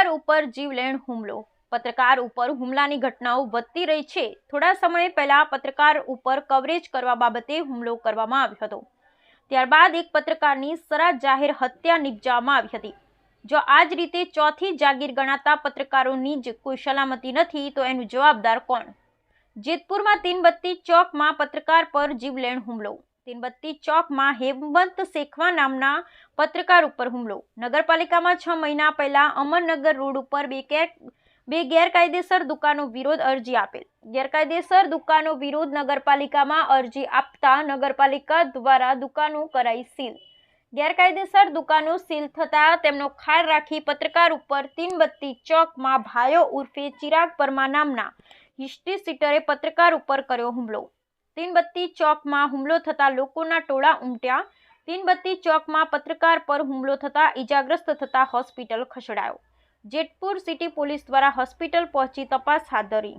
પત્રકાર ઉપર જીવલેણ હુમલો. પત્રકાર ઉપર હુમલાની ઘટનાઓ વધતી રહી છે. થોડા સમય પહેલા પત્રકાર ઉપર કવરેજ કરવા બાબતે હુમલો કરવામાં આવ્યો હતો. ત્યારબાદ એક પત્રકારની સરા જાહેર હત્યા નિપજાવવામાં આવી હતી. જો આ જ રીતે ચોથી જાગીર ગણાતા પત્રકારોની જ કોઈ સલામતી નથી, તો એનું જવાબદાર કોણ? જેતપુરમાં તીનબત્તી ચોકમાં પત્રકાર પર જીવલેણ હુમલો. તીનબત્તી ચોકમાં હેમંત શેખવા નામના પત્રકાર ઉપર હુમલો. નગરપાલિકામાં છ મહિના પહેલા અમરનગર રોડ ઉપર બે કેર, બે ગેરકાયદેસર દુકાનો વિરોધ અરજી આપેલ. ગેરકાયદેસર દુકાનો વિરોધ નગરપાલિકામાં અરજી આપતા નગરપાલિકા દ્વારા દુકાનો કરાઈ સીલ. ગેરકાયદેસર દુકાનો સીલ થતાં તેમનો ખાર રાખી પત્રકાર ઉપર તીનબત્તી ચોકમાં ભાયો ઉર્ફે ચિરાગ પરમા નામના હિસ્ટ્રી સીટરે પત્રકાર ઉપર કર્યો હુમલો. તીનબત્તી ચોકમાં હુમલો થતા લોકોના ટોળા ઉમટ્યા. તીનબત્તી ચોકમાં પત્રકાર પર હુમલો થતા ઈજાગ્રસ્ત થતા હોસ્પિટલ ખસેડાયો. જેતપુર સિટી પોલીસ દ્વારા હોસ્પિટલ પહોંચી તપાસ હાથ ધરી.